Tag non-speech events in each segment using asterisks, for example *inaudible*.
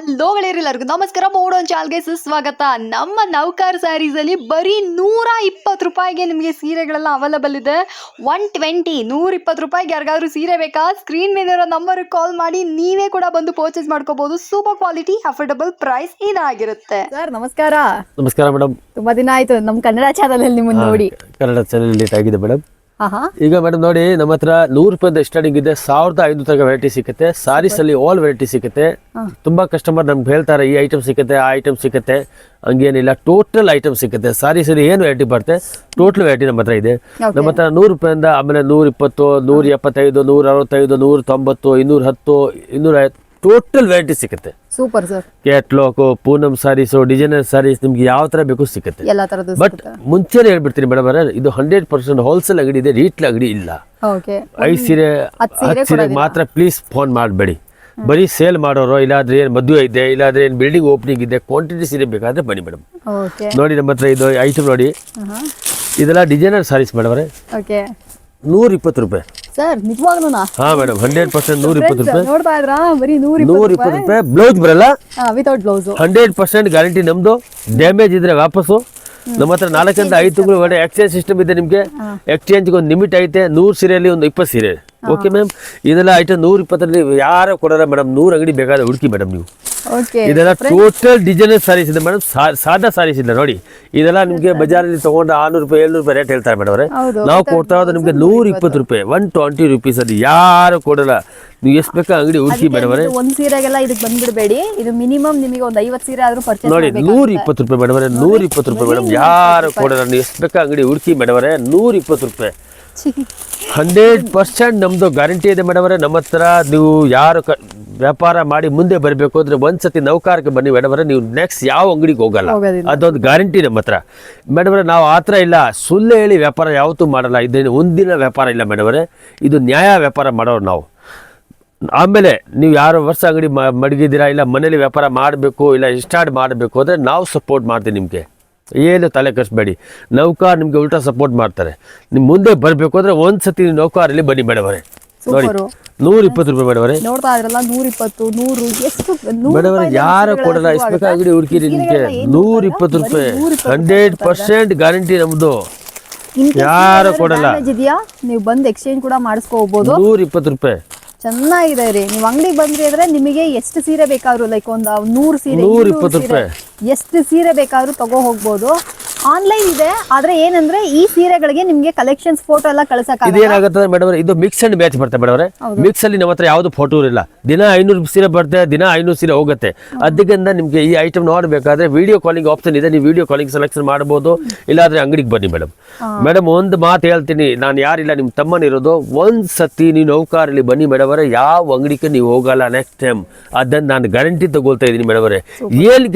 Hello ಎಲ್ಲರಿಗೂ ನಮಸ್ಕಾರ. ಮೋಡೋನ್ ಚಾಲ್ಗೆ ಸುಸ್ವಾಗತ. ನಮ್ಮ ನೌಕಾರ್ ಸ್ಯಾರೀಸಲ್ಲಿ ಬರೀ ನೂರ ಇಪ್ಪತ್ತು ರೂಪಾಯಿಗೆ ನಿಮಗೆ ಸೀರೆಗಳೆಲ್ಲ ಅವೈಲಬಲ್ ಇದೆ. ಒನ್ ಟ್ವೆಂಟಿ ನೂರ ಇಪ್ಪತ್ತು ರೂಪಾಯಿಗೆ ಯಾರಿಗಾದ್ರೂ ಸೀರೆ ಬೇಕಾ? ಸ್ಕ್ರೀನ್ ಮೇಲಿರೋ ನಂಬರ್ ಕಾಲ್ ಮಾಡಿ ನೀವೇ ಕೂಡ ಬಂದು ಪರ್ಚೇಸ್ ಮಾಡ್ಕೋಬಹುದು ಸೂಪರ್ ಕ್ವಾಲಿಟಿ ಅಫೋರ್ಡಬಲ್ ಪ್ರೈಸ್ ಇದಾಗಿರುತ್ತೆ. ಸರ್ ನಮಸ್ಕಾರ. ನಮಸ್ಕಾರ ಮೇಡಮ್ ತುಂಬಾ ದಿನ ಆಯ್ತು. ನಮ್ಮ ಕನ್ನಡ ಚಾನಲ್ ಅಲ್ಲಿ ನಿಮ್ಮನ್ನು ನೋಡಿ. ಕನ್ನಡ ಚಾನಲ್ ಲೇಟ್ ಆಗಿದೆ ಮೇಡಮ್ ಈಗ ಮೇಡಮ್ ನೋಡಿ ನಮ್ಮ ಹತ್ರ ನೂರು ರೂಪಾಯಿ ಸ್ಟಾರ್ಟಿಂಗ್ ಇದೆ. ಸಾವಿರದ ಐದು ತರ ವೆರೈಟಿ ಸಿಗುತ್ತೆ. ಸಾರೀಸ್ ಅಲ್ಲಿ ಆಲ್ ವೆರೈಟಿ ಸಿಗುತ್ತೆ. ತುಂಬಾ ಕಸ್ಟಮರ್ ನಮ್ಗೆ ಹೇಳ್ತಾರೆ ಈ ಐಟಮ್ ಸಿಗುತ್ತೆ ಆ ಐಟಮ್ ಸಿಗುತ್ತೆ. ಹಂಗೇನಿಲ್ಲ ಟೋಟಲ್ ಐಟಮ್ ಸಿಗುತ್ತೆ. ಸಾರೀಸ್ ಅಲ್ಲಿ ಏನು ವೆರೈಟಿ ಬರುತ್ತೆ? ಟೋಟಲ್ ವೆರೈಟಿ ನಮ್ಮ ಹತ್ರ ಇದೆ. ನಮ್ಮ ಹತ್ರ ನೂರು ರೂಪಾಯಿಂದ ಆಮೇಲೆ ನೂರ ಇಪ್ಪತ್ತು ನೂರ ಎಪ್ಪತ್ತೈದು ನೂರ ಅರವತ್ತೈದು ನೂರ ತೊಂಬತ್ತು ಇನ್ನೂರ ಹತ್ತು ಇನ್ನೂರ ಟೋಟಲ್ ವೆರೈಟಿ ಸಿಗುತ್ತೆ. Super sir. Catalogue Poonam sarees designer sarees ನಿಮ್ಗೆ ಯಾವ ತರ ಬೇಕು ಸಿಗುತ್ತೆ. ಎಲ್ಲಾ ತರದ್ದು ಬಟ್ ಮುಂಚೆನೆ ಹೇಳ್ಬಿಡ್ತೀನಿ ಮೇಡಮ್ ಇದು ಹಂಡ್ರೆಡ್ ಪರ್ಸೆಂಟ್ ಹೋಲ್ಸೇಲ್ ಅಂಗಡಿ ಇದೆ ರೀಟ್ಲ್ ಅಂಗಡಿ ಇಲ್ಲ. ಐದು ಸೀರೆ ಹತ್ತು ಸೀರೆ ಮಾತ್ರ ಪ್ಲೀಸ್ ಫೋನ್ ಮಾಡಬೇಡಿ. ಬರೀ ಸೇಲ್ ಮಾಡೋರು ಇಲ್ಲಾದ್ರೆ ಏನು ಮದುವೆ ಇದೆ ಇಲ್ಲಾದ್ರೆ ಏನು ಬಿಲ್ಡಿಂಗ್ ಓಪನಿಂಗ್ ಇದೆ ಕ್ವಾಂಟಿಟಿ ಸೀರೆ ಬೇಕಾದ್ರೆ ಬನ್ನಿ ಮೇಡಮ್. ನೋಡಿ ನಮ್ಮ ಹತ್ರ ಇದು ಐಟಮ್ ನೋಡಿ. ಇದೆಲ್ಲ ಡಿಸೈನರ್ ಸಾರೀಸ್ ಮೇಡಮ್ ನೂರ ಇಪ್ಪತ್ತು ರೂಪಾಯಿ. ಸರ್ ಹಾ ಮೇಡಮ್ ಹಂಡ್ರೆಡ್ ಪರ್ಸೆಂಟ್ ನೂರ ಇಪ್ಪತ್ತು ರೂಪಾಯಿ. ನೋಡ್ತಾ ಇದ್ರಾ? ಬರೀ ನೂರ ನೂರ ಇಪ್ಪತ್ತು ರೂಪಾಯಿ. ಬ್ಲೌಸ್ ಬರಲ್ಲ? Without blouse hundred percent guarantee ನಮ್ದು. ಡ್ಯಾಮೇಜ್ ಇದ್ರೆ ವಾಪಸ್ಸು. ನಮ್ಮ ಹತ್ರ ನಾಲ್ಕರಿಂದ ಐದು ತಿಂಗಳು ಒಳ್ಳೆ ಎಕ್ಸ್ಚೇಂಜ್ ಸಿಸ್ಟಮ್ ಇದೆ ನಿಮಗೆ. ಎಕ್ಸ್ಚೇಂಜ್ಗೆ ಒಂದು ಲಿಮಿಟ್ ಐತೆ. ನೂರು ಸೀರೆಯಲ್ಲಿ ಒಂದು ಇಪ್ಪತ್ತು ಸೀರೆ. ಓಕೆ ಮ್ಯಾಮ್ ಇದೆಲ್ಲ ಐಟಮ್ ನೂರ ಇಪ್ಪತ್ತರಲ್ಲಿ ಯಾರು ಕೊಡಲ್ಲ ಮೇಡಮ್ ನೂರು ಅಂಗಡಿ ಬೇಕಾದ್ರೆ ಹುಡುಕಿ ಮೇಡಮ್ ನೀವು. ಇದೆಲ್ಲ ಟೋಟಲ್ ಡಿಸೈನರ್ ಸಾರೀಸ್ ಇದೆ ಮೇಡಮ್ ಸಾದಾ ಸಾರೀಸ್ ಇಲ್ಲ ನೋಡಿ. ಇದೆಲ್ಲ ನಿಮಗೆ ಬಜಾರಲ್ಲಿ ತಗೊಂಡು ಆರ್ನೂರು ರೂಪಾಯಿ ಏಳ್ನೂರು ರೂಪಾಯಿ ರೇಟ್ ಹೇಳ್ತಾರೆ ಮೇಡಮ್ ಅವರೇ. ನಾವು ಕೊಡ್ತಾ ಇರೋದು ನಿಮಗೆ ನೂರ ಇಪ್ಪತ್ತು ರೂಪಾಯಿ. ಒನ್ ಟ್ವೆಂಟಿ ರುಪೀಸ್ ಅದು ಯಾರು ಕೊಡಲ್ಲ. ನೀವು ಎಷ್ಟು ಬೇಕಾ ಅಂಗಡಿ ಹುಡುಕಿ ಮೇಡಮ್ ಅವರೇ? ಒಂದು ಸೀರೆಗೆಲ್ಲ ಇದಕ್ಕೆ ಬಂದ್ಬಿಡಬೇಡಿ. ಇದು ಮಿನಿಮಮ್ ನಿಮಗೆ ಒಂದು ಐವತ್ತು ಸೀರೆ ಆದರೂ ಪರ್ಚೇಸ್ ನೋಡಿ ನೂರ ಇಪ್ಪತ್ತು ರೂಪಾಯಿ ಮೇಡಮ್ ಅವರೇ ನೂರ ಇಪ್ಪತ್ತು ರೂಪಾಯಿ ಮೇಡಮ್ ಯಾರು ಕೊಡಲ್ಲ. ನೀವು ಎಷ್ಟು ಬೇಕಾ ಅಂಗಡಿ ಹುಡುಕಿ ಮೇಡಮ್ ಅವರೇ? ನೂರ ಇಪ್ಪತ್ತು ರೂಪಾಯಿ. ಹಂಡ್ರೆಡ್ ಪರ್ಸೆಂಟ್ ನಮ್ಮದು ಗ್ಯಾರಂಟಿ ಇದೆ ಮೇಡಮ್ ಅವರೇ. ನಮ್ಮ ಹತ್ರ ನೀವು ಯಾರು ಕ ವ್ಯಾಪಾರ ಮಾಡಿ ಮುಂದೆ ಬರಬೇಕು ಅಂದರೆ ಒಂದ್ಸತಿ ನೌಕಾರಕ್ಕೆ ಬನ್ನಿ ಮೇಡಮ್ ಅವರೇ. ನೀವು ನೆಕ್ಸ್ಟ್ ಯಾವ ಅಂಗಡಿಗೆ ಹೋಗಲ್ಲ. ಅದೊಂದು ಗ್ಯಾರಂಟಿ ನಮ್ಮ ಹತ್ರ. ಮೇಡಮ್ ಅವರೇ ನಾವು ಆ ಥರ ಇಲ್ಲ. ಸುಳ್ಳು ಹೇಳಿ ವ್ಯಾಪಾರ ಯಾವತ್ತೂ ಮಾಡಲ್ಲ. ಇದೇನು ಒಂದಿನ ವ್ಯಾಪಾರ ಇಲ್ಲ ಮೇಡಮ್ ಅವರೇ. ಇದು ನ್ಯಾಯ ವ್ಯಾಪಾರ ಮಾಡೋರು ನಾವು. ಆಮೇಲೆ ನೀವು ಯಾರು ವರ್ಷ ಅಂಗಡಿ ಮಡಗಿದ್ದೀರಾ ಇಲ್ಲ ಮನೇಲಿ ವ್ಯಾಪಾರ ಮಾಡಬೇಕು ಇಲ್ಲ ಸ್ಟಾರ್ಟ್ ಮಾಡಬೇಕು ಅಂದರೆ ನಾವು ಸಪೋರ್ಟ್ ಮಾಡ್ತೀವಿ ನಿಮಗೆ. ಏನು ತಲೆ ಕಟ್ಬೇಡಿ ನೌಕಾರ ನಿಮಗೆ ಉಲ್ಟಾ ಸಪೋರ್ಟ್ ಮಾಡ್ತಾರೆ. ನಿಮ್ಮ ಮುಂದೆ ಬರಬೇಕು ಅಂದರೆ ಒಂದು ಸತಿ ನೌಕಾರಲ್ಲಿ ಬನ್ನಿ ಮೇಡಮರೇ ನೋಡಿ ನೂರ ಇಪ್ಪತ್ತು ರೂಪಾಯಿ ಮೇಡಮರೇ ನೋಡ್ತಾ ಇದ್ರಲ್ಲ ನೂರ ಇಪ್ಪತ್ತು ನೂರು ಎಷ್ಟು ನೂರು ಮೇಡಮ್ ಯಾರು ಕೊಡಲ್ಲ ಎಷ್ಟು ಇಷ್ಟು ಬೇಕಾ ಹುಡುಕಿರಿ ನಿಮಗೆ. ನೂರ? ಇಪ್ಪತ್ತು ರೂಪಾಯಿ. ಹಂಡ್ರೆಡ್ ಪರ್ಸೆಂಟ್ ಗ್ಯಾರಂಟಿ ನಮ್ಮದು ಯಾರು ಕೊಡಲ್ಲ. ಇದೆಯಾ ನೀವು ಬಂದು ಎಕ್ಸ್ಚೇಂಜ್ ಕೂಡ ಮಾಡಿಸ್ಕೋಬಹುದು ನೂರ ಇಪ್ಪತ್ತು ರೂಪಾಯಿ. ಚೆನ್ನಾಗಿದೆ ರೀ. ನೀವು ಅಂಗಡಿಗೆ ಬಂದ್ರಿ ಅಂದ್ರೆ ನಿಮಗೆ ಎಷ್ಟು ಸೀರೆ ಬೇಕಾದ್ರು ಲೈಕ್ ಒಂದು ನೂರು ಸೀರೆ ನೂರ ಇಪ್ಪತ್ತು ಸೀರೆ, ಎಷ್ಟು ಸೀರೆ ಬೇಕಾದ್ರೂ ತಗೋ ಹೋಗ್ಬೋದು. ಆನ್ಲೈನ್ ಇದೆ ಆದ್ರೆ ಏನಂದ್ರೆ ಈ ಸೀರೆಗಳಿಗೆ ನಿಮ್ಗೆ ಕಲೆಕ್ಷನ್ಸ್ ಫೋಟೋ ಎಲ್ಲ ಕಳ್ಸಕ್ಕಾಗಲ್ಲ. ಇದೇನಾಗುತ್ತೆ ಮೇಡಮ್ ಇದು ಮಿಕ್ಸ್ ಅಂಡ್ ಮ್ಯಾಚ್ ಬರ್ತದೆ ಮೇಡಮ್ ಮಿಕ್ಸ್ ಅಲ್ಲಿ ನಮ್ಮ ಹತ್ರ ಯಾವ್ದು ಫೋಟೋ ಇಲ್ಲ ದಿನ ಐನೂರು ಸೀರೆ ಬರುತ್ತೆ ದಿನ ಐನೂರು ಸೀರೆ ಹೋಗುತ್ತೆ. ಅದಕ್ಕಿಂತ ನಿಮಗೆ ಈ ಐಟಮ್ ನೋಡಬೇಕಾದ್ರೆ ವಿಡಿಯೋ ಕಾಲಿಂಗ್ ಆಪ್ಷನ್ ಇದೆ ನೀವು ವಿಡಿಯೋ ಕಾಲಿಂಗ್ ಸೆಲೆಕ್ಷನ್ ಮಾಡಬಹುದು ಇಲ್ಲಾದ್ರೆ ಅಂಗಡಿಗೆ ಬನ್ನಿ ಮೇಡಮ್ ಮೇಡಮ್ ಒಂದು ಮಾತು ಹೇಳ್ತೀನಿ. ನಾನು ಯಾರಿಲ್ಲ ನಿಮ್ಮ ತಮ್ಮನಿರೋದು. ಒಂದ್ ಸತಿ ನೀವು ನೌಕಾರಲ್ಲಿ ಬನ್ನಿ ಮೇಡಮ್ ಅವರೇ. ಯಾವ ಅಂಗಡಿಗೆ ನೀವು ಹೋಗಲ್ಲ ನೆಕ್ಸ್ಟ್ ಟೈಮ್ ಅದನ್ನ ನಾನು ಗ್ಯಾರಂಟಿ ತಗೊಳ್ತಾ ಇದ್ದೀನಿ ಮೇಡಮ್ ಅವರೇ.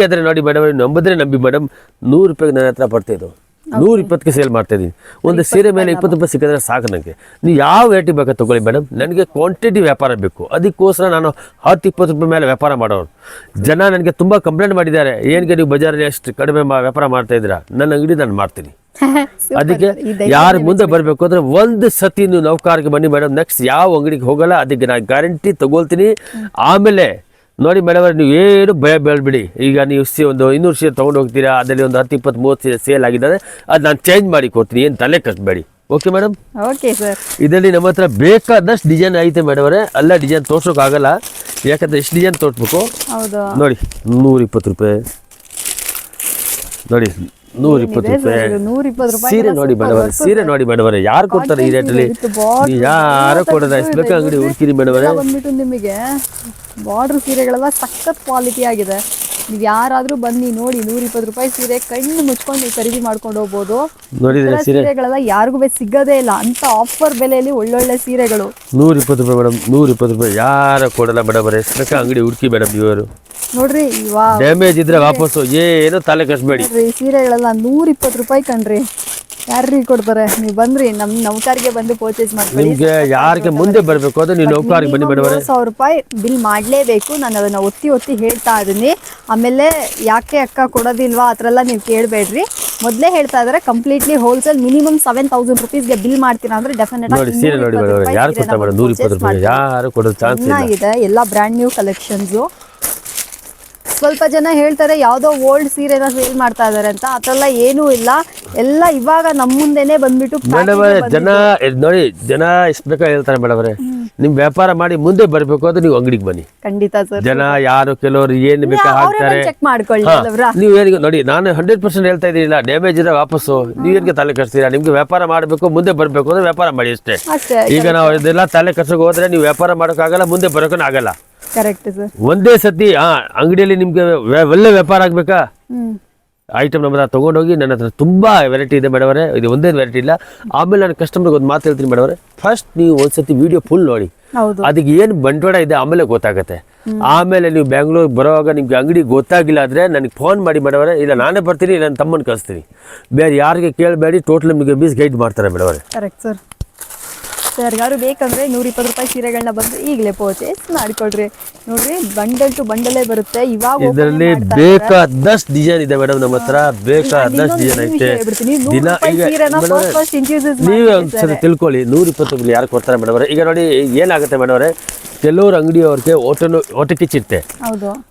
ಆದರೆ ನೋಡಿ ಮೇಡಮ್ ನಂಬಿದ್ರೆ ನಂಬಿ ಮೇಡಮ್ ನೂರು ರೂಪಾಯಿಗೆ ನನ್ನ ಹತ್ರ ಬರ್ತಿದ್ದು ನೂರ ಇಪ್ಪತ್ತಕ್ಕೆ ಸೇಲ್ ಮಾಡ್ತಾ ಇದ್ದೀನಿ ಒಂದು ಸೀರೆ ಮೇಲೆ ಇಪ್ಪತ್ತು ರೂಪಾಯಿ ಸಿಕ್ಕಿದ್ರೆ ಸಾಕು ನನಗೆ ನೀವು ಯಾವ ರೇಟಿ ಬೇಕಾ ತಗೊಳ್ಳಿ ಮೇಡಮ್ ನನಗೆ ಕ್ವಾಂಟಿಟಿ ವ್ಯಾಪಾರ ಬೇಕು. ಅದಕ್ಕೋಸ್ಕರ ನಾನು ಹತ್ತು ಇಪ್ಪತ್ತು ರೂಪಾಯಿ ಮೇಲೆ ವ್ಯಾಪಾರ ಮಾಡೋರು. ಜನ ನನಗೆ ತುಂಬ ಕಂಪ್ಲೇಂಟ್ ಮಾಡಿದ್ದಾರೆ. ಏನಕ್ಕೆ ನೀವು ಬಜಾರಲ್ಲಿ ಅಷ್ಟು ಕಡಿಮೆ ವ್ಯಾಪಾರ ಮಾಡ್ತಾ ಇದ್ದೀರಾ? ನನ್ನ ಅಂಗಡಿ ನಾನು ಮಾಡ್ತೀನಿ. *laughs* ಅದಕ್ಕೆ ಯಾರು ಮುಂದೆ ಬರಬೇಕು ಅಂದ್ರೆ ಒಂದು ಸತಿ ನೀವು ನೌಕಾರಿಗೆ ಬನ್ನಿ ಮೇಡಮ್ ನೆಕ್ಸ್ಟ್ ಯಾವ ಅಂಗಡಿಗೆ ಹೋಗಲ್ಲ ಅದಕ್ಕೆ ನಾನು ಗ್ಯಾರಂಟಿ ತಗೊಳ್ತೀನಿ. ಆಮೇಲೆ ನೋಡಿ ಮೇಡಮ್ ನೀವು ಏನು ಭಯ ಬೇಳ್ಬಿಡಿ ಈಗ ನೀವು ಸಿ ಒಂದು ಇನ್ನೂರು ಸೀರೆ ತೊಗೊಂಡು ಹೋಗ್ತೀರಾ ಅದರಲ್ಲಿ ಒಂದು ಹತ್ತು ಇಪ್ಪತ್ತು ಮೂವತ್ತು ಸೀರೆ ಸೇಲ್ ಆಗಿದ್ದಾರೆ ಅದು ನಾನು ಚೇಂಜ್ ಮಾಡಿ ಕೊಡ್ತೀನಿ ಏನು ತಲೆ ಕಟ್ಟಬೇಡಿ ಓಕೆ ಮೇಡಮ್ ಓಕೆ ಸರ್ ಇದರಲ್ಲಿ ನಮ್ಮ ಹತ್ರ ಬೇಕಾದಷ್ಟು ಡಿಸೈನ್ ಐತೆ ಮೇಡಮ್ ಅವರೇ ಎಲ್ಲ ಡಿಸೈನ್ ತೋರ್ಸೋಕ್ಕಾಗಲ್ಲ ಯಾಕಂದರೆ ಎಷ್ಟು ಡಿಸೈನ್ ತೋರಿಸ್ಬೇಕು. ಹೌದು. ನೋಡಿ ನೂರಿಪ್ಪತ್ತು ರೂಪಾಯಿ. ನೋಡಿ ನೂರ ಇಪ್ಪತ್ತು ರೂಪಾಯಿ. ನೂರ ಇಪ್ಪತ್ತು ರೂಪಾಯಿ ಸೀರೆ ನೋಡಿ ಮೇಡಮ್ ಸೀರೆ ನೋಡಿ ಮೇಡಮ್ ಯಾರು ಕೊಡ್ತಾರೆ ಈ ರೇಟಲ್ಲಿ? ಯಾರು ಕೊಡೋದ? ಎಷ್ಟು ಬೇಕಾ ಅಂಗಡಿ ಹುಡುಕಿರಿ ಮೇಡಮ್ ಬಂದ್ಬಿಟ್ಟು ನಿಮಗೆ ಬಾರ್ಡರ್ ಸೀರೆಗಳೆಲ್ಲ ಸಖತ್ ಕ್ವಾಲಿಟಿ ಆಗಿದೆ. ನೀವು ಯಾರಾದ್ರೂ ಬನ್ನಿ ನೋಡಿ ನೂರ ಇಪ್ಪತ್ತು ರೂಪಾಯಿ ಸೀರೆ ಕಣ್ಣು ಮುಚ್ಕೊಂಡು ನೀವು ಖರೀದಿ ಮಾಡ್ಕೊಂಡು ಹೋಗ್ಬೋದು. ಸೀರೆಗಳೆಲ್ಲ ಯಾರಿಗೂ ಸಿಗೋದೇ ಇಲ್ಲ. ಅಂತ ಆಫರ್ ಬೆಲೆಯಲ್ಲಿ ಒಳ್ಳೊಳ್ಳೆ ಸೀರೆಗಳು. ನೂರ ಇಪ್ಪತ್ತು ರೂಪಾಯಿ ಮೇಡಮ್ ನೂರ ಇಪ್ಪತ್ತು ರೂಪಾಯಿ. ಯಾರು ಕೊಡಲ್ಲ ಮೇಡಮ್ ಎಷ್ಟು ಬೇಕಾ ಅಂಗಡಿ ಹುಡುಕಿ ಮೇಡಮ್ ಇವರು? ನೋಡ್ರಿ ಡ್ಯಾಮೇಜ್ ಇದ್ರೆ ವಾಪಸ್ಸು. ಏನು ತಲೆ ಕಟ್ಬೇಡಿ ಸೀರೆಗಳೆಲ್ಲ ನೂರ ಇಪ್ಪತ್ತು ರೂಪಾಯಿ ಕಣ್ರಿ. ಯಾರ್ರಿ ಕೊಡ್ತಾರೆ? ನೀವು ಬಂದ್ರಿ ನಮ್ ನೌಕಾರಿಗೆ ಬಂದು ಪರ್ಚೇಸ್ ಮಾಡ್ಕೊಳ್ಳಿ. ನಿಮ್ಗೆ ಯಾರಿಗೆ ಮುಂದೆ ಬರಬೇಕು ಅಂದ್ರೆ ನೀವು ನೌಕಾರಿಗೆ ಬನ್ನಿ ಮೇಡಮ್ ಸಾವಿರ ರೂಪಾಯಿ ಬಿಲ್ ಮಾಡಲೇಬೇಕು. ನಾನು ಅದನ್ನ ಒತ್ತಿ ಒತ್ತಿ ಹೇಳ್ತಾ ಇದ್ದೀನಿ. ಆಮೇಲೆ ಯಾಕೆ ಅಕ್ಕ ಕೊಡೋದಿಲ್ವಾ? ಆ ಥರ ಎಲ್ಲ ನೀವು ಕೇಳಬೇಡ್ರಿ. ಮೊದಲೇ ಹೇಳ್ತಾ ಇದ್ದಾರೆ completely wholesale minimum seven thousand ರುಪೀಸ್ಗೆ bill ಮಾಡ್ತೀರಾ ಅಂದ್ರೆ ಡೆಫಿನೆಟ್ ನೋಡಿ ಸೀರೆ ನೋಡಿ ಮೇಡಮ್ ಯಾರು ಕೊಡ್ತಾರೆ ಮೇಡಮ್ ನೂರ ಇಪ್ಪತ್ತು ರೂಪಾಯಿ. ಯಾರು ಕೊಡೋದು ಚಾನ್ಸ್ ಚೆನ್ನಾಗಿದೆ ಎಲ್ಲ ಬ್ರ್ಯಾಂಡ್ ನ್ಯೂ ಕಲೆಕ್ಷನ್ಸು ಸ್ವಲ್ಪ ಜನ ಹೇಳ್ತಾರೆ ಯಾವುದೋ ಓಲ್ಡ್ ಸೀರೆನ ಸೇಲ್ ಮಾಡ್ತಾ ಇದಾರೆ ಅಂತ. ಅದೆಲ್ಲ ಏನೂ ಇಲ್ಲ. ಎಲ್ಲ ಇವಾಗ ನಮ್ಮ ಮುಂದೆನೆ ಬಂದ್ಬಿಟ್ಟು ಮೇಡಮ್ ಜನ ನೋಡಿ ಜನ ಎಷ್ಟು ಬೇಕಾ ಹೇಳ್ತಾರೆ ಮೇಡಮ್ ನಿಮ್ ವ್ಯಾಪಾರ ಮಾಡಿ ಮುಂದೆ ಬರ್ಬೇಕು ಅಂದ್ರೆ ನೀವು ಅಂಗಡಿಗೆ ಬನ್ನಿ. ಖಂಡಿತ ಸರ್. ಜನ ಯಾರು ಕೆಲವರು ಏನ್ ಬೇಕಾ ಹಾಕ್ತಾರೆ. ಚೆಕ್ ಮಾಡ್ಕೊಳ್ಳಿ ನೀವು ಏನಿಗೆ ನೋಡಿ ನಾನು ಹಂಡ್ರೆಡ್ ಪರ್ಸೆಂಟ್ ಹೇಳ್ತಾ ಇದ್ದೀನಿಲ್ಲ ಡ್ಯಾಮೇಜ್ ಇರೋ ವಾಪಸ್ಸು. ನೀವೇನಿಗೆ ತಲೆ ಕಟ್ತೀರಾ ನಿಮ್ಗೆ ವ್ಯಾಪಾರ ಮಾಡಬೇಕು ಮುಂದೆ ಬರಬೇಕು ಅಂದ್ರೆ ವ್ಯಾಪಾರ ಮಾಡಿ ಅಷ್ಟೇ. ಅಷ್ಟೇ ಈಗ ನಾವು ಇದೆಲ್ಲ ತಲೆ ಕಟ್ಸಕ್ಕೆ ಹೋದ್ರೆ ನೀವು ವ್ಯಾಪಾರ ಮಾಡೋಕ್ಕಾಗಲ್ಲ ಮುಂದೆ ಬರೋಕ್ಕೂ ಆಗಲ್ಲ. ಕರೆಕ್ಟ್ ಸರ್ ಒಂದೇ ಸತಿ ಆ ಅಂಗಡಿಯಲ್ಲಿ ನಿಮ್ಗೆ ವ್ಯ- ಒಳ್ಳೆ ವ್ಯಾಪಾರ ಆಗ್ಬೇಕಾ? ಹ್ಮ್. ಐಟಮ್ ನಮ್ಮ ಹತ್ರ ತೊಗೊಂಡೋಗಿ ನನ್ನ ಹತ್ರ ತುಂಬಾ ವೆರೈಟಿ ಇದೆ ಮೇಡವರೇ. ಇದು ಒಂದೇ ವೆರೈಟಿ ಇಲ್ಲ. ಆಮೇಲೆ ನಾನು ಕಸ್ಟಮರ್ಗೆ ಒಂದು ಮಾತು ಹೇಳ್ತೀನಿ ಮೇಡವರೇ. ಫಸ್ಟ್ ನೀವು ಒಂದ್ಸತಿ ವಿಡಿಯೋ ಫುಲ್ ನೋಡಿ. ಹೌದು. ಅದಕ್ಕೆ ಏನು ಬಂಡವಾಳ ಇದೆ ಆಮೇಲೆ ಗೊತ್ತಾಗುತ್ತೆ. ಆಮೇಲೆ ನೀವು ಬೆಂಗಳೂರು ಬರೋವಾಗ ನಿಮ್ಗೆ ಅಂಗಡಿ ಗೊತ್ತಾಗಿಲ್ಲ ಆದರೆ ನನಗೆ ಫೋನ್ ಮಾಡಿ ಮೇಡವರೇ. ಇಲ್ಲ ನಾನೇ ಬರ್ತೀನಿ ನನ್ನ ತಮ್ಮನ ಕಳಿಸ್ತೀನಿ. ಬೇರೆ ಯಾರಿಗೆ ಕೇಳಬೇಡಿ ಟೋಟಲ್ ನಿಮಗೆ ಬೀಸ್ ಗೈಡ್ ಮಾಡ್ತಾರೆ ಮೇಡವರೇ. ಕರೆಕ್ಟ್ ಸರ್ ಸರ್ ಯಾರು ಬೇಕಂದ್ರೆ ನೂರ ಇಪ್ಪತ್ತು ರೂಪಾಯಿ ಸೀರೆಗಳನ್ನ ಬಂದು ಈಗಲೇ ಪರ್ಚೇಸ್ ಮಾಡ್ಕೊಳ್ರಿ. ನೋಡ್ರಿ ಬಂಡಲ್ ಟು ಬಂಡಲೇ ಬರುತ್ತೆ. ಇವಾಗ ಇದರಲ್ಲಿ ಬೇಕಾದಷ್ಟು ಡಿಸೈನ್ ಇದೆ ಮೇಡಮ್ ನಮ್ಮ ಹತ್ರ. ಬೇಕಾದಷ್ಟು ಡಿಸೈನ್ ಐತೆ. ದಿನ ಈಗ ನೀವೇ ಒಂದ್ಸರಿ ತಿಳ್ಕೊಳ್ಳಿ. ನೂರ ಇಪ್ಪತ್ತು ರೂಪಾಯಿ ಯಾರು ಕೊಡ್ತಾರೆ ಮೇಡಮ್ ಈಗ ನೋಡಿ ಏನಾಗುತ್ತೆ ಮೇಡಮ್ ಅವರೇ? ಅಂಗಡಿ ಅಂಗಡಿಯವ್ರಿಗೆ ಓಟನು ಓಟ ಕಿಚ್ಚಿರುತ್ತೆ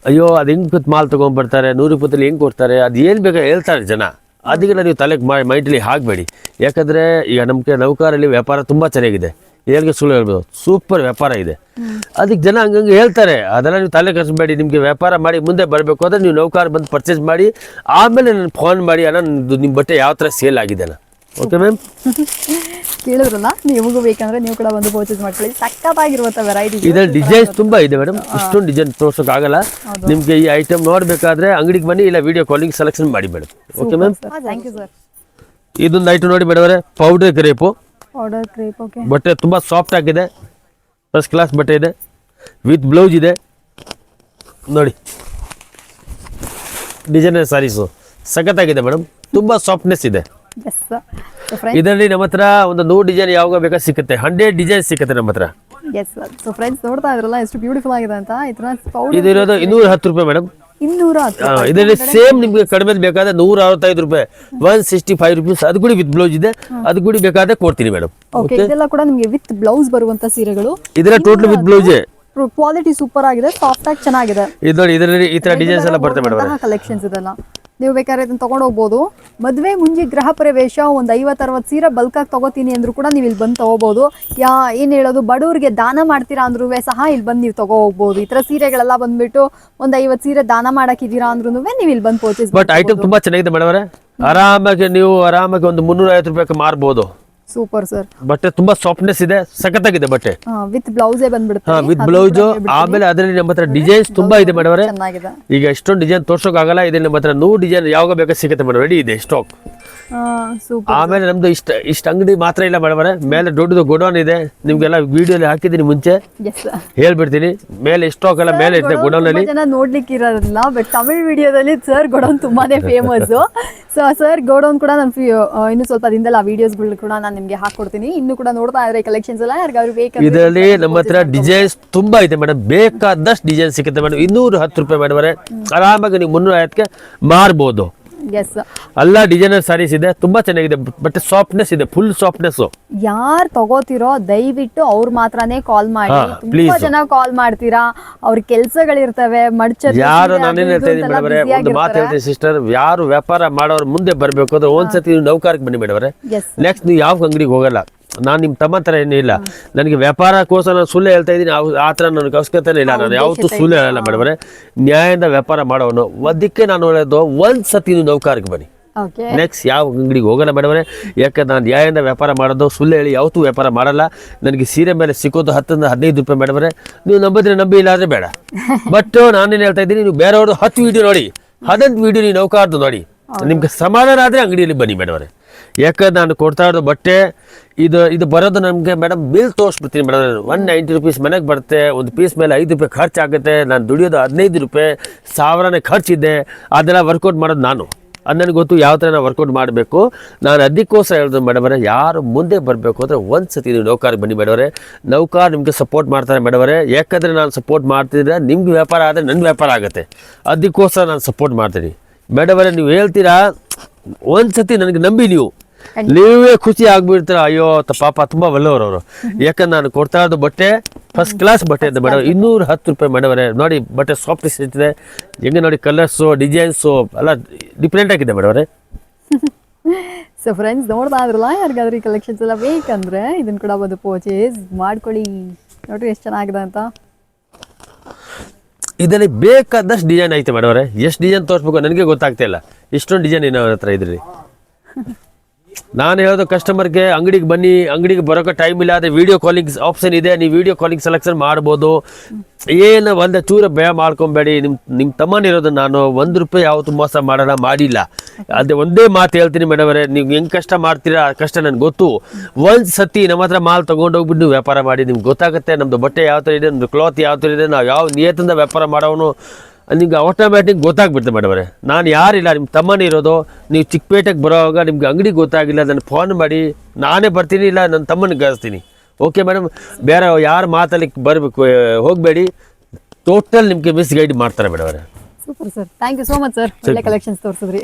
ಅಯ್ಯೋ ಅದು ಹೆಂಗ್ ಮಾಲ್ ತೊಗೊಂಡ್ಬರ್ತಾರೆ? ನೂರ ಇಪ್ಪತ್ತಲ್ಲಿ ಹೆಂಗ್ ಕೊಡ್ತಾರೆ? ಅದು ಏನ್ ಬೇಕಾ ಹೇಳ್ತಾರೆ ಜನ. ಅದಕ್ಕೆ ನೀವು ತಲೆಗೆ ಮೈಂಡಲ್ಲಿ ಹಾಕಬೇಡಿ. ಯಾಕಂದರೆ ಈಗ ನಮಗೆ ನೌಕಾರಲ್ಲಿ ವ್ಯಾಪಾರ ತುಂಬ ಚೆನ್ನಾಗಿದೆ. ಏನಿಗೆ ಸುಳ್ಳು ಹೇಳ್ಬೋದು. ಸೂಪರ್ ವ್ಯಾಪಾರ ಇದೆ. ಅದಕ್ಕೆ ಜನ ಹಂಗಂಗೆ ಹೇಳ್ತಾರೆ. ಅದೆಲ್ಲ ನೀವು ತಲೆ ಕಳಿಸ್ಬೇಡಿ ನಿಮಗೆ ವ್ಯಾಪಾರ ಮಾಡಿ ಮುಂದೆ ಬರಬೇಕು ಅಂದರೆ ನೀವು ನೌಕಾರ ಬಂದು ಪರ್ಚೇಸ್ ಮಾಡಿ, ಆಮೇಲೆ ನನಗೆ ಫೋನ್ ಮಾಡಿ, ಅಣ್ಣ ನಿಮ್ಮ ಬಟ್ಟೆ ಯಾವ ಥರ ಸೇಲ್ ಆಗಿದೆ ಓಕೆ ಮ್ಯಾಮ್ ಕೇಳಿದ್ರಲ್ಲ ನಿಮಗೂ ಬೇಕಂದ್ರೆ ನೀವು ಕೂಡ ಒಂದು ಪರ್ಚೇಸ್ ಮಾಡ್ಕೊಳ್ಳಿ. ಸಕ್ಕತ್ತಾಗಿರುವಂಥ ವೆರೈಟಿ ಇದ್ರಲ್ಲಿ ಡಿಸೈನ್ಸ್ ತುಂಬ ಇದೆ ಮೇಡಮ್ ಇಷ್ಟೊಂದು ಡಿಸೈನ್ ತೋರ್ಸೋಕ್ಕಾಗಲ್ಲ ನಿಮಗೆ ಈ ಐಟಮ್ ನೋಡಬೇಕಾದ್ರೆ ಅಂಗಡಿಗೆ ಬನ್ನಿ ಇಲ್ಲ ವಿಡಿಯೋ ಕಾಲಿಂಗ್ ಸೆಲೆಕ್ಷನ್ ಮಾಡಿ madam okay ma'am thank you sir ಇದೊಂದು ಐಟಮ್ ನೋಡಿ madam powder crepe powder crepe okay ಬಟ್ಟೆ ತುಂಬ ಸಾಫ್ಟ್ ಆಗಿದೆ. ಫಸ್ಟ್ ಕ್ಲಾಸ್ ಬಟ್ಟೆ ಇದೆ. ವಿತ್ ಬ್ಲೌಸ್ ಇದೆ. ನೋಡಿ. ಡಿಸೈನರ್ ಸಾರೀಸು. ಸಖತ್ತಾಗಿದೆ ಮೇಡಮ್ ತುಂಬಾ ಸಾಫ್ಟ್ನೆಸ್ ಇದೆ. ಇದರಲ್ಲಿ ನಮ್ಮ ಹತ್ರ ಒಂದು ನೂರು ಡಿಸೈನ್ ಯಾವಾಗ ಬೇಕಾ ಸಿಗುತ್ತೆ. ಹಂಡ್ರೆಡ್ ಡಿಸೈನ್ ಸಿಗುತ್ತೆ ನಮ್ಮ ಹತ್ರ. ಎಸ್ ಸೊ ಫ್ರೆಂಡ್ಸ್ ನೋಡ್ತಾ ಇದ್ರಲ್ಲ ಎಷ್ಟು ಬ್ಯೂಟಿಫುಲ್ ಆಗಿದೆ ಅಂತ. ಇದನ್ನ ಇದು ಇರೋದು ಇನ್ನೂರ ಹತ್ತು ರೂಪಾಯಿ ಮೇಡಮ್ ಇನ್ನೂರ ಹತ್ತು ಇದರಲ್ಲಿ ಸೇಮ್ ನಿಮಗೆ ಕಡಿಮೆ ಬೇಕಾದ್ರೆ ನೂರ ಅರವತ್ತೈದು ರೂಪಾಯಿ. ಒನ್ ಸಿಕ್ಸ್ಟಿ ಫೈವ್ ರುಪೀಸ್ ಅದು ಕೂಡ ವಿತ್ ಬ್ಲೌಸ್ ಇದೆ. ಅದು ಕೂಡ ಬೇಕಾದ್ರೆ ಕೊಡ್ತೀನಿ ಮೇಡಮ್ ಓಕೆ ಇದೆಲ್ಲ ಕೂಡ ನಿಮಗೆ ವಿತ್ ಬ್ಲೌಸ್ ಬರುವಂತ ಸೀರೆಗಳು. ಇದರ total with blouse quality super ಆಗಿದೆ. ಸಾಫ್ಟ್ ಆಗಿ ಚೆನ್ನಾಗಿದೆ. ಇದು ಇದರಲ್ಲಿ ಈ ತರ ಡಿಸೈನ್ಸ್ ಎಲ್ಲ ಬರ್ತವೆ ಮೇಡಮ್ ಕಲೆಕ್ಷನ್ಸ್ ಇದೆಲ್ಲ. ನೀವು ಬೇಕಾದ್ರೆ ಇದನ್ನ ತಗೊಂಡು ಹೋಗ್ಬೋದು. ಮದುವೆ ಮುಂಜಿ ಗೃಹ ಪ್ರವೇಶ ಒಂದು ಐವತ್ತು ಅರವತ್ತು ಸೀರೆ ಬಲ್ಕಾಗಿ ತಗೋತೀನಿ ಅಂದ್ರೂ ಕೂಡ ನೀವು ಇಲ್ಲಿ ಬಂದು ತಗೋಬಹುದು ಯಾ ಏನು ಹೇಳೋದು ಬಡವರಿಗೆ ದಾನ ಮಾಡ್ತೀರಾ ಅಂದ್ರೂ ಸಹ ಇಲ್ಲಿ ಬಂದು ನೀವು ತಗೋ ಹೋಗ್ಬೋದು. ಈ ಥರ ಸೀರೆಗಳೆಲ್ಲ ಬಂದುಬಿಟ್ಟು ಒಂದು ಐವತ್ತು ಸೀರೆ ದಾನ ಮಾಡೋಕ್ಕಿದ್ದೀರಾ ಅಂದ್ರೂ ನೀವು ಇಲ್ಲಿ ಬಂದು ಪರ್ಚೇಸ್ ಬಟ್ ಐಟಮ್ ತುಂಬ ಚೆನ್ನಾಗಿದೆ ಮೇಡಮ್ ಅವರೇ. ಆರಾಮಾಗಿ ನೀವು ಆರಾಮಾಗಿ ಒಂದು ಮುನ್ನೂರ ಐವತ್ತು ರೂಪಾಯಿ ಮಾರ್ಬೋದು. ಸೂಪರ್ ಸರ್ ಬಟ್ಟೆ ತುಂಬಾ ಸಾಫ್ಟ್ನೆಸ್ ಇದೆ ಸಖತ್ತಾಗಿದೆ ಬಟ್ಟೆ. ವಿತ್ ಬ್ಲೌಸೇ ಬಂದ್ಬಿಡುತ್ತೆ. ವಿತ್ ಬ್ಲೌಸ್ ಆಮೇಲೆ ಅದರಲ್ಲಿ ನಮ್ಮ ಹತ್ರ ಡಿಸೈನ್ಸ್ ತುಂಬಾ ಇದೆ ಮೇಡಮ್ ಈಗ ಎಷ್ಟೊಂದು ಡಿಸೈನ್ ತೋರ್ಸೋಕ್ ಆಗಲ್ಲ ಇದೆ ನಮ್ಮ ಹತ್ರ ನೂರು ಡಿಸೈನ್ ಯಾವಾಗ ಬೇಕಾದ್ರೆ ಸಿಗುತ್ತೆ ಮೇಡಮ್ ರೆಡಿ ಇದೆ ಸ್ಟಾಕ್ ಆಮೇಲೆ ನಮ್ದು ಇಷ್ಟ ಇಷ್ಟ ಅಂಗಡಿ ಮಾತ್ರ ಇಲ್ಲ ಮೇಡಮ್ ಮೇಲೆ ದೊಡ್ಡದು ಗೋಡೌನ್ ಇದೆ. ನಿಮ್ಗೆಲ್ಲ ವಿಡಿಯೋಲಿ ಹಾಕಿದೀನಿ ಮುಂಚೆ. ಹೇಳ್ಬಿಡ್ತೀನಿ ಮೇಲೆ ಸ್ಟಾಕ್ ಎಲ್ಲ ಮೇಲೆ ಇರ್ತದೆ ಗೋಡೌನ್ ಅಲ್ಲಿ. ನೋಡ್ಲಿಕ್ಕೆ ಇರೋದಿಲ್ಲ ಬಟ್ ತಮಿಳ್ ವಿಡಿಯೋದಲ್ಲಿ ಸರ್ ಗೋಡೌನ್ ತುಂಬಾನೇ *laughs* ಫೇಮಸ್ ಸೊ ಸರ್ ಗೋಡೌನ್ ಕೂಡ ನಾನು ಇನ್ನು ಸ್ವಲ್ಪ ದಿನದಲ್ಲಿ ಆ ವಿಡಿಯೋಸ್ಗಳು ಕೂಡ ನಾನು ನಿಮಗೆ ಹಾಕೊಡ್ತೀನಿ. ಇನ್ನು ಕೂಡ ನೋಡ್ತಾ ಇದ್ರೆ ಕಲೆಕ್ಷನ್ಸ್ ಎಲ್ಲ ಯಾರಿಗಾದ್ರು ಬೇಕು ಇದರಲ್ಲಿ ನಮ್ಮ ಹತ್ರ ಡಿಸೈನ್ಸ್ ತುಂಬಾ ಇದೆ ಮೇಡಮ್ ಬೇಕಾದಷ್ಟು ಡಿಸೈನ್ ಸಿಗುತ್ತೆ ಮೇಡಮ್ ಇನ್ನೂರ ಹತ್ತು ರೂಪಾಯಿ ಮೇಡಮ್ ಆರಾಮಾಗಿ ನೀವು ಮುನ್ನೂರ ಐವತ್ತಕ್ಕೆ ಮಾರ್ಬೋದು. ಎಸ್ ಎಲ್ಲ ಡಿಸೈನರ್ ಸಾರೀಸ್ ಇದೆ ತುಂಬಾ ಚೆನ್ನಾಗಿದೆ ಬಟ್ ಸಾಫ್ಟ್ನೆಸ್ ಇದೆ ಫುಲ್ ಸಾಫ್ಟ್ನೆಸ್ ಯಾರು ತಗೋತಿರೋ ದಯವಿಟ್ಟು ಅವ್ರ ಮಾತ್ರನೇ ಕಾಲ್ ಮಾಡಿ. ತುಂಬಾ ಜನ ಕಾಲ್ ಮಾಡ್ತೀರಾ? ಅವ್ರ ಕೆಲ್ಸಗಳಿರ್ತವೆ ಮಡಚರ್ ಯಾರು ನಾನೇನ್ ಹೇಳ್ತಾ ಇದ್ದೀನಿ ಮೇಡಮ್ ಒಂದು ಮಾತು. ಹೇಳ್ತೀನಿ ಸಿಸ್ಟರ್ ಯಾರು ವ್ಯಾಪಾರ ಮಾಡೋರು ಮುಂದೆ ಬರಬೇಕು ಅಂದ್ರೆ ಒಂದ್ಸತಿ ನೀವು ನೌಕರಕ್ಕೆ ಬನ್ನಿ ಮೇಡಮ್ ನೆಕ್ಸ್ಟ್ ನೀವು ಯಾವ ಅಂಗಡಿಗೆ ಹೋಗಲ್ಲ. ನಾನು ನಿಮ್ಮ ತಮ್ಮ ಥರ ಏನೂ ಇಲ್ಲ. ನನಗೆ ವ್ಯಾಪಾರಕ್ಕೋಸ್ಕರ ನಾನು ಸುಳ್ಳು ಹೇಳ್ತಾ ಇದ್ದೀನಿ. ಅವ್ರು ಆ ಥರ ನನಗೆ ಅವಶ್ಯಕತೆ ಇಲ್ಲ. ನಾನು ಯಾವತ್ತೂ ಸುಳ್ಳು ಹೇಳಲ್ಲ ಮೇಡಮ್ ನ್ಯಾಯದಿಂದ ವ್ಯಾಪಾರ ಮಾಡೋನು ಅದಕ್ಕೆ ನಾನು ಹೇಳೋದು ಒಂದು ಸತಿ ನೀವು ನೌಕಾರಿಗೆ ಬನ್ನಿ ನೆಕ್ಸ್ಟ್ ಯಾವ ಅಂಗಡಿಗೆ ಹೋಗಲ್ಲ ಮೇಡಮ್ರೆ ಯಾಕಂದ್ರೆ ನಾನು ನ್ಯಾಯದಿಂದ ವ್ಯಾಪಾರ ಮಾಡೋದು ಸುಳ್ಳು ಹೇಳಿ ಯಾವತ್ತೂ ವ್ಯಾಪಾರ ಮಾಡಲ್ಲ. ನನಗೆ ಸೀರೆ ಮೇಲೆ ಸಿಕ್ಕೋದು ಹತ್ತರಿಂದ ಹದಿನೈದು ರೂಪಾಯಿ ಮೇಡಮ್ರೆ ನೀವು ನಂಬಿದ್ರೆ ನಂಬಿ ಇಲ್ಲ ಬೇಡ. *laughs* ಬಟ್ ನಾನೇನು ಹೇಳ್ತಾ ಇದ್ದೀನಿ ನೀವು ಬೇರೆಯವ್ರದ್ದು ಹತ್ತು ವಿಡಿಯೋ ನೋಡಿ. ಹದಿನೈದು ವಿಡಿಯೋ ನೀವು ನೌಕಾರ್ದು ನೋಡಿ. ನಿಮ್ಗೆ ಸಮಾಧಾನ ಆದರೆ ಅಂಗಡಿಯಲ್ಲಿ ಬನ್ನಿ ಮೇಡಮ್ ಯಾಕಂದ್ರೆ ನಾನು ಕೊಡ್ತಾ ಇರೋದು ಬಟ್ಟೆ, ಇದು ಇದು ಬರೋದು ನಮಗೆ ಮೇಡಮ್ ಬಿಲ್ ತೋರಿಸ್ಬಿಡ್ತೀನಿ ಮೇಡಮ್ ಒನ್ ನೈಂಟಿ ರುಪೀಸ್ ಮನೆಗೆ ಬರುತ್ತೆ, ಒಂದು ಪೀಸ್ ಮೇಲೆ ಐದು ರೂಪಾಯಿ ಖರ್ಚಾಗುತ್ತೆ ನಾನು ದುಡಿಯೋದು ಹದಿನೈದು ರೂಪಾಯಿ, ಸಾವಿರನೇ ಖರ್ಚಿದೆ ಅದೆಲ್ಲ ವರ್ಕೌಟ್ ಮಾಡೋದು ನಾನು. ಅದು ನನಗೆ ಗೊತ್ತು ಯಾವ ಥರ ನಾವು ವರ್ಕೌಟ್ ಮಾಡಬೇಕು. ನಾನು ಅದಕ್ಕೋಸ್ಕರ ಹೇಳಿದ್ರು ಮೇಡಮರೇ ಯಾರು ಮುಂದೆ ಬರಬೇಕು ಅಂದರೆ ಒಂದು ಸತಿ ನೀವು ನೌಕರಿ ಬನ್ನಿ ಮೇಡವರೇ ನೌಕಾರ ನಿಮಗೆ ಸಪೋರ್ಟ್ ಮಾಡ್ತಾರೆ ಮೇಡವರೇ ಯಾಕಂದರೆ ನಾನು ಸಪೋರ್ಟ್ ಮಾಡ್ತಿದ್ರೆ ನಿಮ್ಗೆ ವ್ಯಾಪಾರ ಆದರೆ ನನ್ನ ವ್ಯಾಪಾರ ಆಗುತ್ತೆ. ಅದಕ್ಕೋಸ್ಕರ ನಾನು ಸಪೋರ್ಟ್ ಮಾಡ್ತೀನಿ. ಮೇಡವರೇ ನೀವು ಹೇಳ್ತೀರಾ? ಒಂದು ಸತಿ ನನಗೆ ನಂಬಿ ನೀವು. ನೀವೇ ಖುಷಿ ಆಗ್ಬಿಡ್ತೀರ. ಅಯ್ಯೋ ಪಾಪ ತುಂಬಾ ಒಳ್ಳೆಯವರು ಅವರು ಯಾಕಂದ್ರೆ ನಾನು ಕೊಡ್ತಾ ಇರೋದು ಬಟ್ಟೆ ಫಸ್ಟ್ ಕ್ಲಾಸ್ ಬಟ್ಟೆ ಇದೆ ಮೇಡಮ್ ಇನ್ನೂರ ಹತ್ತು ರೂಪಾಯಿ ಮೇಡಮರೇ ನೋಡಿ ಬಟ್ಟೆ ಸಾಫ್ಟ್ ಸಿಗ್ತಿದೆ ಹೆಂಗೆ ನೋಡಿ ಕಲರ್ಸು ಡಿಸೈನ್ಸು ಎಲ್ಲ ಡಿಫ್ರೆಂಟ್ ಆಗಿದೆ ಮೇಡಮರೇ ಸೊ ಫ್ರೆಂಡ್ಸ್ ನೋಡ್ತಾ ಇದ್ರಲ್ಲ? ಯಾರಿಗಾದ್ರೂ ಈ ಕಲೆಕ್ಷನ್ಸ್ ಎಲ್ಲ ಬೇಕಂದ್ರೆ ಇದನ್ನ ಕೂಡ ಬಂದು ಪರ್ಚೇಸ್ ಮಾಡ್ಕೊಳ್ಳಿ. ನೋಡ್ರಿ ಎಷ್ಟು ಚೆನ್ನಾಗಿದೆ ಅಂತ. ಇದರಲ್ಲಿ ಬೇಕಾದಷ್ಟು ಡಿಸೈನ್ ಐತೆ ಮೇಡವರೇ ಎಷ್ಟು ಡಿಸೈನ್ ತೋರಿಸ್ಬೇಕು ನನಗೆ ಗೊತ್ತಾಗ್ತಾ ಇಲ್ಲ. ಇಷ್ಟೊಂದು ಡಿಸೈನ್ ಏನೋ ಹತ್ರ ಇದ್ರಿ? ನಾನು ಹೇಳೋದು ಕಸ್ಟಮರ್ಗೆ ಅಂಗಡಿಗೆ ಬನ್ನಿ, ಅಂಗಡಿಗೆ ಬರೋಕೆ ಟೈಮ್ ಇಲ್ಲ, ಅದೇ ವಿಡಿಯೋ ಕಾಲಿಂಗ್ ಆಪ್ಷನ್ ಇದೆ, ನೀವು ವಿಡಿಯೋ ಕಾಲಿಂಗ್ ಸೆಲೆಕ್ಷನ್ ಮಾಡ್ಬೋದು. ಏನು ಒಂದು ಚೂರ ಭಯ ಮಾಡ್ಕೊಬೇಡಿ ನಿಮ್ಮ ನಿಮ್ಮ ತಮ್ಮನಿರೋದು ನಾನು ಒಂದು ರೂಪಾಯಿ ಯಾವತ್ತು ಮೋಸ ಮಾಡೋಣ ಮಾಡಿಲ್ಲ. ಅದೇ ಒಂದೇ ಮಾತು ಹೇಳ್ತೀನಿ ಮೇಡಮರೇ ನೀವು ಹೆಂಗೆ ಕಷ್ಟ ಮಾಡ್ತೀರಾ, ಆ ಕಷ್ಟ ನನಗೆ ಗೊತ್ತು. ಒಂದು ಸತಿ ನಮ್ಮ ಹತ್ರ ಮಾಲ್ ತೊಗೊಂಡೋಗ್ಬಿಟ್ಟು ನೀವು ವ್ಯಾಪಾರ ಮಾಡಿ, ನಿಮ್ಗೆ ಗೊತ್ತಾಗುತ್ತೆ ನಮ್ಮದು ಬಟ್ಟೆ ಯಾವ ಥರ ಇದೆ ನಮ್ಮದು ಕ್ಲಾತ್ ಯಾವ ಥರ ಇದೆ, ನಾವು ಯಾವ ನಿಯತಿಂದ ವ್ಯಾಪಾರ ಮಾಡೋನು ನಿಮ್ಗೆ ಆಟೋಮ್ಯಾಟಿಕ್ ಗೊತ್ತಾಗ್ಬಿಡ್ತು ಮೇಡಮರೇ ನಾನು ಯಾರಿಲ್ಲ ನಿಮ್ಮ ತಮ್ಮನೇ ಇರೋದು ನೀವು ಚಿಕ್ಕಪೇಟೆಗೆ ಬರೋವಾಗ ನಿಮ್ಗೆ ಅಂಗಡಿ ಗೊತ್ತಾಗಿಲ್ಲ ನಾನು ಫೋನ್ ಮಾಡಿ ನಾನೇ ಬರ್ತೀನಿ ಇಲ್ಲ ನನ್ನ ತಮ್ಮನಿಗೆ ಕಳಿಸ್ತೀನಿ ಓಕೆ ಮೇಡಮ್ ಬೇರೆ ಯಾರು ಮಾತಲ್ಲಿ ಬರಬೇಕು ಹೋಗಬೇಡಿ. ಟೋಟಲ್ ನಿಮಗೆ ಮಿಸ್ ಗೈಡ್ ಮಾಡ್ತಾರೆ ಮೇಡಮರೇ super sir thank you so much sir ಒಳ್ಳೆ ಕಲೆಕ್ಷನ್ಸ್ ತೋರಿಸಿದ್ರಿ.